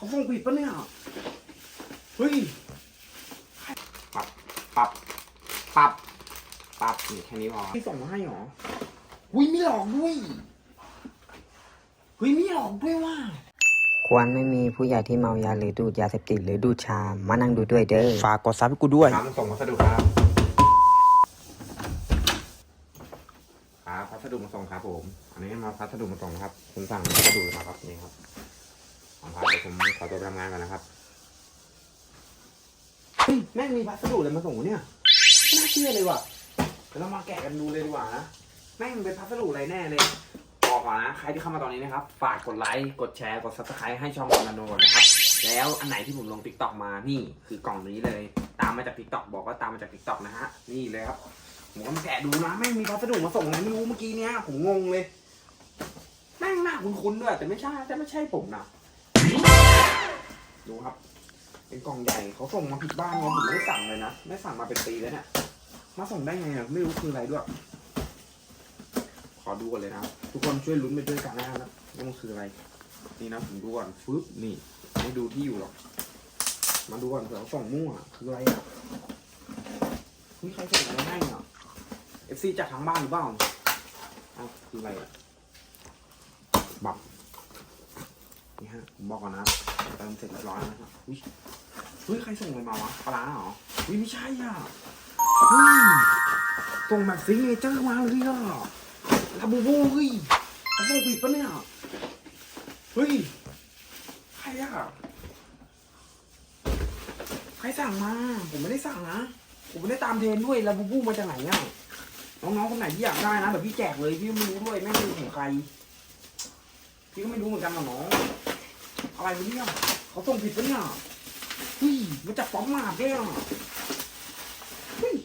เขาส่งผิดปะเนี่ยเฮ้ยปรับปรับปรับปรับนี่แค่นี้พอที่ส่งมาให้หรอหุ้ยไม่หลอกด้วยเฮ้ยไม่หลอกด้วยว่ะควรไม่มีผู้ใหญ่ที่เมายาหรือดูดยาเสพติดหรือดูดชา มานั่งดูด้วยเด้อ ฝากกดซับให้กูด้วยครับส่งพัสดุครับครับพัสดุมาส่งครับผม อันนี้มาพัสดุมาส่งนะครับ คุณสั่งพัสดุมาครับนี่ครับ เอาครับเดี๋ยวผมขอตัวไปทำงานก่อนนะครับเฮ้ยแม่งมีพัสดุอะไรมาส่งวะเนี่ยไม่น่าเชื่อเลยว่ะเดี๋ยวเรามาแกะกันดูเลยดีกว่านะแม่งเป็นพัสดุอะไรแน่เลยบอกก่อนนะใครที่เข้ามาตอนนี้นะครับฝากกดไลค์กดแชร์กดซับสไครต์ให้ช่องวันนาโนนะครับแล้วอันไหนที่ผมลงทิกตอกมานี่คือกล่องนี้เลย ตามมาจากทิกตอกบอกว่าตามมาจากทิกตอกนะฮะนี่เลยครับผมก็มาแกะดูนะแม่งมีพัสดุมาส่งอะไรไม่รู้เมื่อกี้เนี้ยผมงงเลยแม่งหน้าคุ้นๆด้วยแต่ไม่ใช่แต่ไม่ใช่ผมนะ ดูครับ เป็นกล่องใหญ่เขาส่งมาผิดบ้านไงผมไม่ได้สั่งเลยนะ ไม่สั่งมาเป็นปีแล้วเนี่ย มาส่งได้ไงอะไม่รู้คืออะไรด้วย ขอดูก่อนเลยนะ ทุกคนช่วยลุ้นไปด้วยกันนะครับว่ามันคืออะไร นี่นะผมดูก่อนฟึบนี่ ไม่ดูที่อยู่หรอก มาดูก่อนเผื่อส่งมั่วคืออะไรอะนี่ใครส่งอะไรให้อะเอฟซีจากทางบ้านหรือเปล่าอ้าวคืออะไรอะบับ นี่ฮะผมบอกก่อนนะเติมเสร็จเรียบร้อยแล้วนะครับอุ้ยเฮ้ยใครส่งอะไรมาวะปลาเหรออุ้ยไม่ใช่อะเฮ้ยส่งแบบซิงเนเจอร์มาเลยอะลาบูบูเฮ้ยเขาส่งผิดปะเนี่ยเฮ้ยใครอะใครสั่งมา ผมไม่ได้สั่งนะผมไม่ได้ตามเทรนด้วยล้วบูบูมาจากไหนอะน้องๆคนไหนที่อยากได้นะเดี๋ยวพี่แจกเลยพี่ไม่รู้ด้วยแม่งเป็นของใครพี่ก็ไม่รู้เหมือนกันนะน้อง อะไรวะเนี่ยเขาส่งผิดปะเนี่ยเฮ้ยมาจากป๊อปมาดเนี่ยเฮ้ย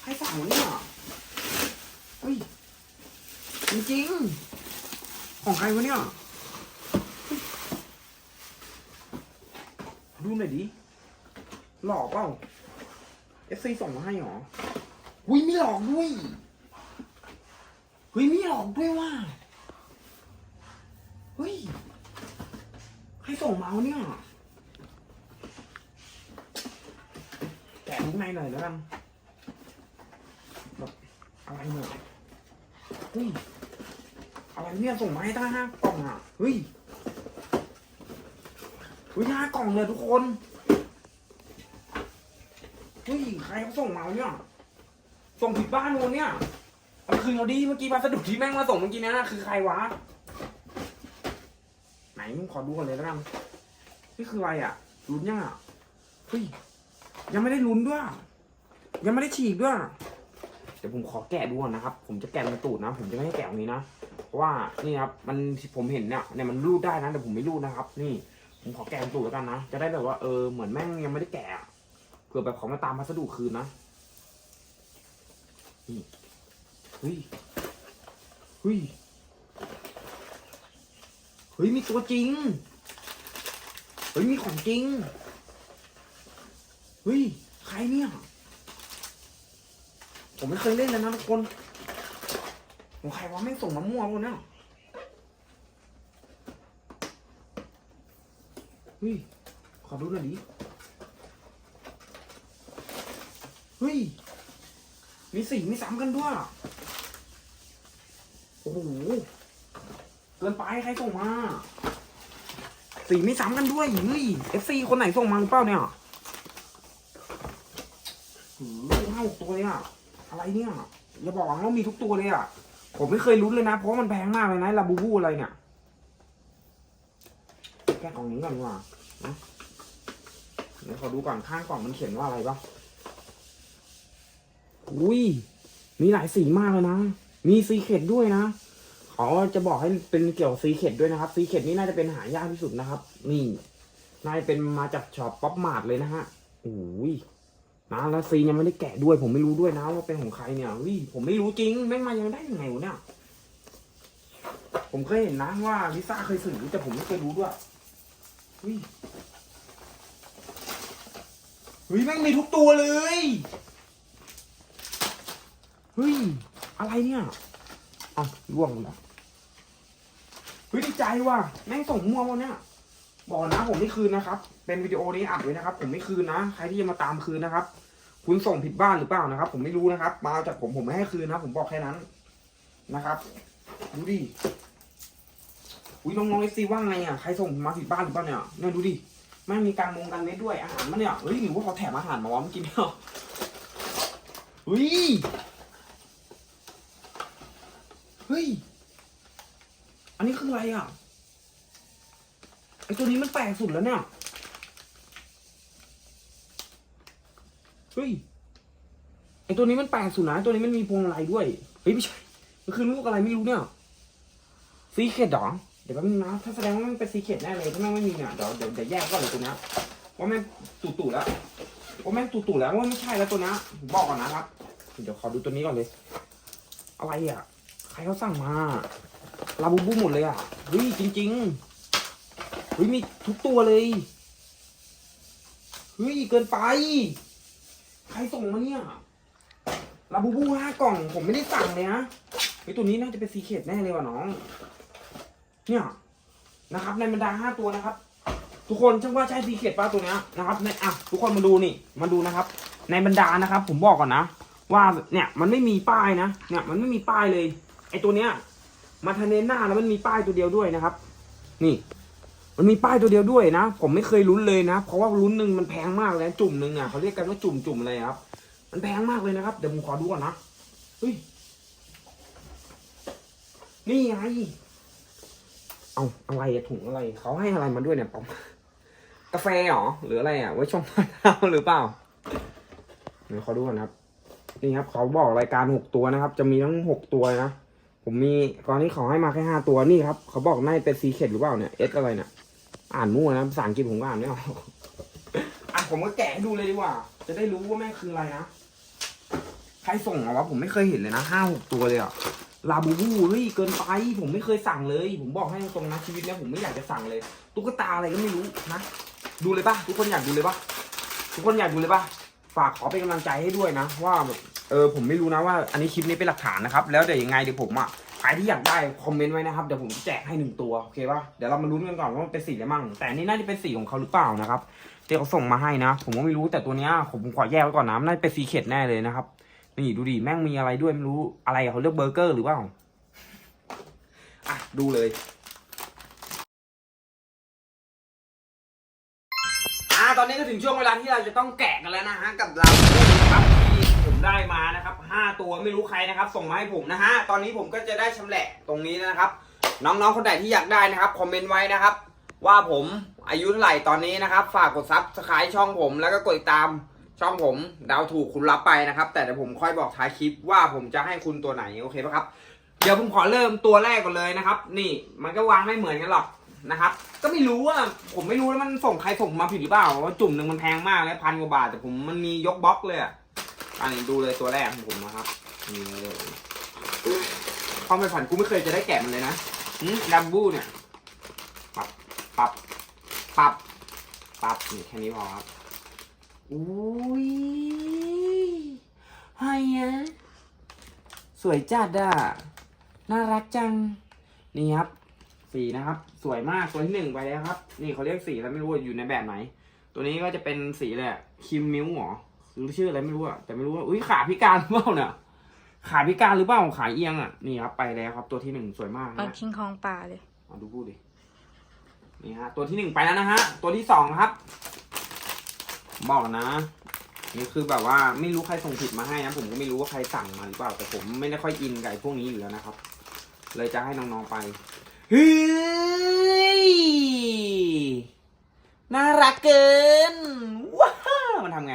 ใครสั่งวะเนี่ยเฮ้ยจริงๆของใครวะเนี่ยดูหน่อยดิหลอกเปล่าเอฟซีส่งมาให้หรอหุยไม่หลอกด้วยเฮ้ยไม่หลอกด้วยว่ะเฮ้ย ส่งมาเนี่ย แกะข้างในหน่อยแล้วกันแบบอะไรเนี่ยเฮ้ยอะไรเนี่ยส่งมาให้ตั้งห้ากล่องอะเฮ้ยวิห้ากล่องเลยทุกคนเฮ้ยใครเขาส่งมาเนี่ยส่งผิดบ้านวนเนี่ยเอาคืนเราดีเมื่อกี้พัสดุที่แม่งมาส่งเมื่อกี้เนะคือใครวะ ไหนขอดูก่อนเลยแล้วกันนี่คืออะไรอะลุ้นยังอะเฮ้ยยังไม่ได้ลุ้นด้วย ยังไม่ได้ฉีกด้วยเดี๋ยวผมขอแกะดูก่อนนะครับ ผมจะแกะในตูดนะ ผมจะไม่ให้แกะตรงนี้นะ เพราะว่านี่ครับ มันผมเห็นเนี่ยเนี่ยมันรูดได้นะแต่ผมไม่รูดนะครับ นี่ ผมขอแกะตูดแล้วกันนะ จะได้แบบว่าเออเหมือนแม่งยังไม่ได้แกะเผื่อแบบเขามาตามพัสดุคืนนะ นี่ เฮ้ย เฮ้ย ฮ้ยมีตัวจริง เฮ้ยมีของจริง เฮ้ยใครเนี่ย ผมไม่เคยเล่นเลยนะทุกคนของใครวะไม่ส่งมามั่วเลยเนี่ยเฮ้ยขอดูหน่อยดิ เฮ้ย มีสีมีซ้ำกันด้วย โอ้โห เกินไปใครส่งมา สีไม่ซ้ำกันด้วยเฮ้ย FC คนไหนส่งมาหรือเปล่าเนี่ยหือห้าหกตัวเลยอะอะไรเนี่ยอย่าบอกว่ามีทุกตัวเลยอะ ผมไม่เคยลุ้นเลยนะ เพราะมันแพงมากเลยนะลาบูบูอะไรเนี่ยแกะกล่องนี้ก่อนดีกว่านะเดี๋ยวขอดูก่อนข้างกล่องมันเขียนว่าอะไรบ้างอุ้ยมีหลายสีมากเลยนะ มีซีเค็ดด้วยนะ เขาจะบอกให้เป็นเกี่ยวกับซีเค็ดด้วยนะครับซีเค็ดนี่น่าจะเป็นหายากที่สุดนะครับ นี่น่าจะเป็นมาจากช็อปป๊อปมาร์ทเลยนะฮะโอ้ยนะแล้วซียังไม่ได้แกะด้วย ผมไม่รู้ด้วยนะว่าเป็นของใครเนี่ยอุ้ยผมไม่รู้จริงแม่งมายังได้ยังไงวะเนี่ยผมเคยเห็นนะว่าลิซ่าเคยสื่อแต่ผมไม่เคยรู้ด้วยเฮ้ยเฮ้ยแม่งมีทุกตัวเลยเฮ้ยอะไรเนี่ยเอาล่วงเลย เฮ้ยดีใจว่ะแม่งส่งมั่ววะเนี่ยบอกนะผมไม่คืนนะครับ เป็นวิดีโอนี้อัดไว้นะครับ ผมไม่คืนนะ ใครที่จะมาตามคืนนะครับ คุณส่งผิดบ้านหรือเปล่านะครับ ผมไม่รู้นะครับ มาจากผมผมไม่ให้คืนนะ ผมบอกแค่นั้นนะครับ ดูดิอุ้ยน้องๆเอฟซีว่าไงอะใครส่งมาผิดบ้านหรือเปล่าเนี่ยเนี่ยดูดิไม่งมีการมงการเม็ดด้วยอาหารมันเนี่ยเฮ้ยหรือว่าเขาแถมอาหารมาวะเมื่อกี้เนี่ยเฮ้ยเฮ้ย นนี้คืออะไรอะไอตัวนี้มันแปลกสุดแล้วเนี่ยเฮ้ยไอตัวนี้มันแปลกสุดนะตัวนี้มันมีพวงมาลัยด้วยเฮ้ยไม่ใช่มันคือลูกอะไรไม่รู้เนี่ยซีเคดหรอเดี๋ยวแป๊บนึงนะถ้าแสดงว่ามันเป็นซีเคดแน่เลยถ้าแม่งไม่มีเนี่ยเดี๋ยวเดี๋ยวเดี๋ยวแยกก่อนเลยตัวนี้ว่าแม่งตู่ตู่แล้วว่าแม่งตู่ตู่แล้วว่าไม่ใช่แล้วตัวนี้บอกก่อนนะครับเดี๋ยวขอดูตัวนี้ก่อนเลยอะไรอะใครเขาสั่งมา ลาบูบูหมดเลยอะเฮ้ยจริงๆเฮ้ยมีทุกตัวเลยเฮ้ยเกินไป ใครส่งมาเนี่ยลาบูบูห้ากล่อง ผมไม่ได้สั่งเลยนะเฮ้ยตัวนี้น่าจะเป็นซีเคดแน่เลยว่ะน้อง เนี่ยนะครับ ในบรรดาห้าตัวนะครับ ทุกคนช่างว่าใช่ซีเคดป้าตัวเนี้ยนะครับในอะทุกคนมาดูนี่ มาดูนะครับ ในบรรดานะครับ ผมบอกก่อนนะว่าเนี่ยมันไม่มีป้ายนะเนี่ยมันไม่มีป้ายเลย ไอตัวเนี้ย มาทะเนนหน้าแล้วมันมีป้ายตัวเดียวด้วยนะครับ นี่ มันมีป้ายตัวเดียวด้วยนะ ผมไม่เคยลุ้นเลยนะ เพราะว่าลุ้นหนึ่งมันแพงมากเลยจุ่มหนึ่งอะเขาเรียกกันว่าจุ่มจุ่มอะไรครับ มันแพงมากเลยนะครับ เดี๋ยวผมขอดูก่อนนะเฮ้ยนี่ไง เอาอะไรอะถุงอะไร เขาให้อะไรมาด้วยเนี่ยปอมกาแฟเหรอหรืออะไรอะ ไว้ชงมะนาวหรือเปล่าเดี๋ยวขอดูก่อนครับ นี่ครับ เขาบอกรายการหกตัวนะครับ จะมีทั้งหกตัวนะ ผมมีตอนนี้เขาให้มาแค่ห้าตัวนี่ครับ เขาบอกน่าจะเป็นซีเคดหรือเปล่าเนี่ยเอสอะไรเนี่ยอ่านมั่วนะภาษาอังกฤษผมก็อ่านไม่ออกอะผมก็แกะให้ดูเลยดีกว่า จะได้รู้ว่าแม่งคืออะไรนะใครส่งเอาวะผมไม่เคยเห็นเลยนะห้าหกตัวเลยอะลาบูบูเฮ้ยเกินไป ผมไม่เคยสั่งเลย ผมบอกให้ตรงนะชีวิตเนี้ยผมไม่อยากจะสั่งเลยตุ๊กตาอะไรก็ไม่รู้นะดูเลยปะทุกคนอยากดูเลยปะทุกคนอยากดูเลยปะฝากขอเป็นกำลังใจให้ด้วยนะ ว่าแบบ เออผมไม่รู้นะว่าอันนี้คลิปนี้เป็นหลักฐานนะครับ แล้วเดี๋ยวยังไงเดี๋ยวผมอะใครที่อยากได้คอมเมนต์ไว้นะครับเดี๋ยวผมจะแจกให้หนึ่งตัวโอเคปะเดี๋ยวเรามาลุ้นกันก่อนว่ามันเป็นสีอะไรมั่งแต่อันนี้น่าจะเป็นสีของเขาหรือเปล่านะครับที่เขาส่งมาให้นะ ผมก็ไม่รู้แต่ตัวเนี้ยผมขอแยกไว้ก่อนนะน่าจะเป็นสีเข็ดแน่เลยนะครับนี่ดูดิแม่งมีอะไรด้วยไม่รู้อะไรเขาเรียกเบอร์เกอร์หรือเปล่าอะดูเลยอ่าตอนนี้ก็ถึงช่วงเวลาที่เราจะต้องแกะกันแล้วนะฮะกับเราครับ ได้มานะครับห้าตัวไม่รู้ใครนะครับ ส่งมาให้ผมนะฮะตอนนี้ผมก็จะได้ชำแหละตรงนี้นะครับ น้องๆคนไหนที่อยากได้นะครับคอมเมนต์ไว้นะครับ ว่าผมอายุเท่าไหร่ตอนนี้นะครับ ฝากกดซับสไครต์ช่องผม แล้วก็กดติดตามช่องผมดาวถูกคุณรับไปนะครับ แต่เดี๋ยวผมค่อยบอกท้ายคลิปว่าผมจะให้คุณตัวไหนโอเคปะครับเดี๋ยวผมขอเริ่มตัวแรกก่อนเลยนะครับ นี่มันก็วางไม่เหมือนกันหรอกนะครับ ก็ไม่รู้ว่าผมไม่รู้แล้วมันส่งใครส่งมาผิดหรือเปล่าว่าจุ่มหนึ่งมันแพงมากเลยพันกว่าบาทแต่ผมมันมียกบล็อกเลยอะ อันนี้ดูเลยตัวแรกของผมนะครับนี่เลยความเป็นฝันกูไม่เคยจะได้แกะมันเลยนะดัมบูเนี่ย ปรับ ปรับ ปรับ ปรับนี่แค่นี้พอครับ อุ้ยไฮอะสวยจัดอะ น่ารักจัง นี่ครับ สีนะครับ สวยมาก ตัวที่หนึ่งไปแล้วครับ นี่เขาเรียกสีแล้วไม่รู้ว่าอยู่ในแบบไหน ตัวนี้ก็จะเป็นสีอะไรอะคิมมิวหรอ หรือชื่ออะไรไม่รู้อะแต่ไม่รู้ว่าอุ้ยขาพิการหรือเปล่าเนี่ยขาพิการหรือเปล่าขาเอียงอะนี่ครับไปแล้วครับ ตัวที่หนึ่งสวยมากเอานะคิงคองป่าเลย เอาดูพูดดินี่ฮะตัวที่หนึ่งไปแล้วนะฮะ ตัวที่สองครับ บอกนะ นี่คือแบบว่าไม่รู้ใครส่งผิดมาให้นะผมก็ไม่รู้ว่าใครสั่งมาหรือเปล่าแต่ผมไม่ได้ค่อยอินกับไอ้พวกนี้อยู่แล้วนะครับ เลยจะให้น้องๆไปเฮ้ยน่ารักเกินว้าวมันทำไง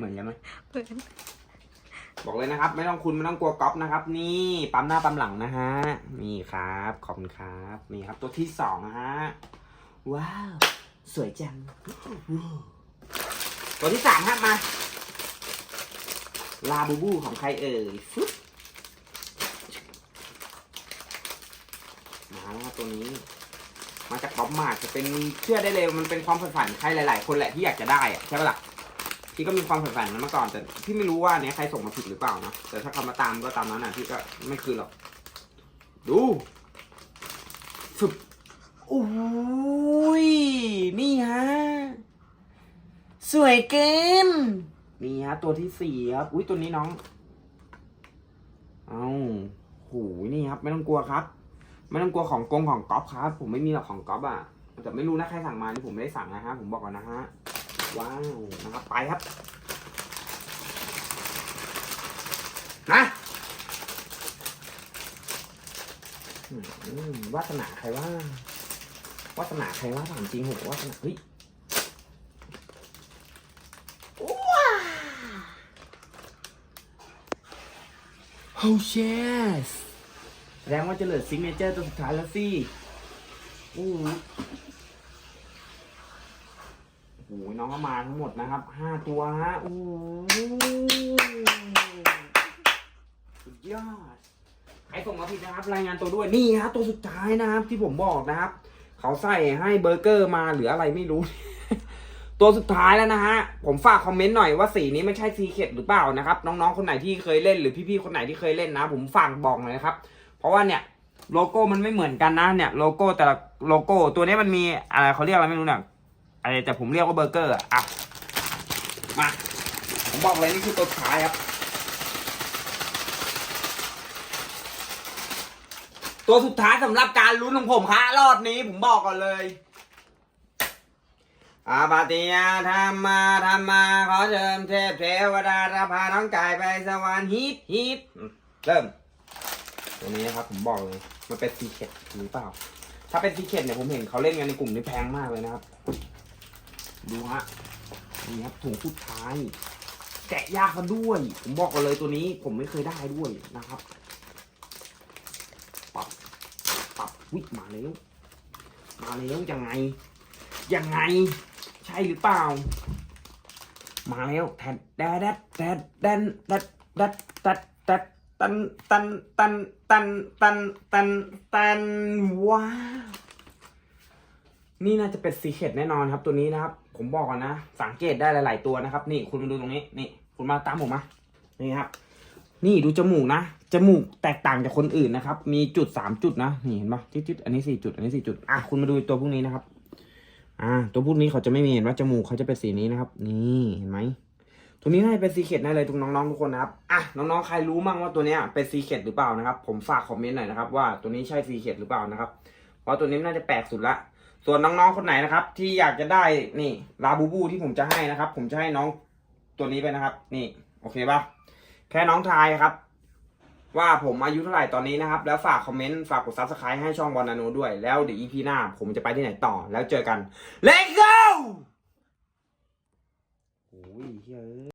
เหมือนกันไหมเปิดบอกเลยนะครับ ไม่ต้องคุณไม่ต้องกลัวก๊อปนะครับ นี่ปั๊มหน้าปั๊มหลังนะฮะนี่ครับขอบคุณครับนี่ครับ ตัวที่สองนะฮะว้าว สวยจังว้าวตัวที่สามครับมาลาบูบูของใครเอ่ยฟึ๊บมาแล้วครับตัวนี้ มาจากป๊อปมาร์ทจะเป็นเชื่อได้เลยมันเป็นความฝันใครหลาย ๆ คนแหละที่อยากจะได้อะใช่ปะล่ะ พี่ก็มีความฝันๆนั้นมาก่อน แต่พี่ไม่รู้ว่าเนี้ยใครส่งมาผิดหรือเปล่านะแต่ถ้าเขามาตามก็ตามนั้นนะพี่ก็ไม่คืนหรอก ดูฝึบโอ้ยนี่ฮะ สวยเกินนี่ฮะ ตัวที่สี่ครับ อุ้ยตัวนี้น้อง เอาโหนี่ครับ ไม่ต้องกลัวครับ ไม่ต้องกลัวของกงของก๊อฟครับ ผมไม่มีหรอกของก๊อฟอะแต่ไม่รู้นะใครสั่งมานี่ผมไม่ได้สั่งนะฮะ ผมบอกก่อนนะฮะ ว้าวนะครับไปครับนะวาสนาใครว่าวาสนาใครว่าถามจริงเหรอวาสนาเฮ้ยว้าโอ้เชสแสดงว่าจะเหลือซิกเนเจอร์ตัวสุดท้ายแล้วสิโอ้ หโอ้โหน้องก็มาทั้งหมดนะครับห้าตัวฮะโอ้โหสุดยอดใครส่งมาผิดนะครับ รายงานตัวด้วยนี่ฮะตัวสุดท้ายนะครับ ที่ผมบอกนะครับ เขาใส่ให้เบอร์เกอร์มาหรืออะไรไม่รู้ ตัวสุดท้ายแล้วนะฮะ ผมฝากคอมเมนต์หน่อยว่าสีนี้ไม่ใช่ซีเคดหรือเปล่านะครับ น้องๆคนไหนที่เคยเล่นหรือพี่ๆคนไหนที่เคยเล่นนะ ผมฝากบอกหน่อยนะครับ เพราะว่าเนี่ยโลโก้มันไม่เหมือนกันนะเนี่ยโลโก้แต่ละโลโก้ตัวนี้มันมีอะไรเขาเรียกอะไรไม่รู้เนี่ย อะไรแต่ผมเรียกว่าเบอร์เกอร์อะอะมาผมบอกเลยนี่คือตัวสุดท้ายครับ ตัวสุดท้ายสำหรับการลุ้นของผมฮะรอบนี้ผมบอกก่อนเลยอาปาติยาธรรมาธรรมาขอเชิญเทพเทวดาพาน้องไก่ไปสวรรค์ฮิตฮิตเริ่ม ตัวนี้นะครับผมบอกเลย มันเป็นซีเคดหรือเปล่า ถ้าเป็นซีเคดเนี่ยผมเห็นเขาเล่นกันในกลุ่มนี่แพงมากเลยนะครับ ดูฮะนี่ครับถุงสุดท้าย แกะยากกันด้วย ผมบอกกันเลยตัวนี้ ผมไม่เคยได้ด้วยนะครับปับปับวิมาแล้ว มาแล้วยังไง ยังไง ใช่หรือเปล่า มาแล้วแทนแดดแดดแดดแดนแดดแดดแดดแดดตันตันตันตันตันตันตันว้าว นี่น่าจะเป็นซีเคดแน่นอนครับตัวนี้นะครับ ผมบอกก่อนนะ สังเกตได้หลาย ๆ ตัวนะครับ นี่คุณมาดูตรงนี้นี่ คุณมาตามผมมานี่ครับ นี่ดูจมูกนะจมูกแตกต่างจากคนอื่นนะครับ มีจุดสามจุดนะนี่เห็นปะจุดจุดอันนี้สี่จุดอันนี้สี่จุดอะคุณมาดูตัวพวกนี้นะครับ อ่า ตัวพวกนี้เขาจะไม่มีเห็นว่าจมูกเขาจะเป็นสีนี้นะครับ นี่เห็นไหมตัวนี้น่าจะเป็นซีเคดแน่เลยทุกน้องๆทุกคนนะครับอะน้องๆใครรู้มั่งว่าตัวเนี้ยเป็นซีเคดหรือเปล่านะครับ ผมฝากคอมเมนต์หน่อยนะครับว่าตัวนี้ใช่ซีเคดหรือเปล่านะครับ เพราะตัวนี้น่าจะแปลกสุดละ ส่วนน้องๆคนไหนนะครับ ที่อยากจะได้นี่ลาบูบูที่ผมจะให้นะครับ ผมจะให้น้องตัวนี้ไปนะครับ นี่ โอเคปะแค่น้องทายครับ ว่าผมอายุเท่าไหร่ตอนนี้นะครับ แล้วฝากคอมเมนต์ฝากกดซับสไครต์ให้ช่องบอลนาโนด้วยแล้วเดี๋ยวอีพีหน้า ผมจะไปที่ไหนต่อแล้วเจอกัน Let's go โอ้ยเฮ้ย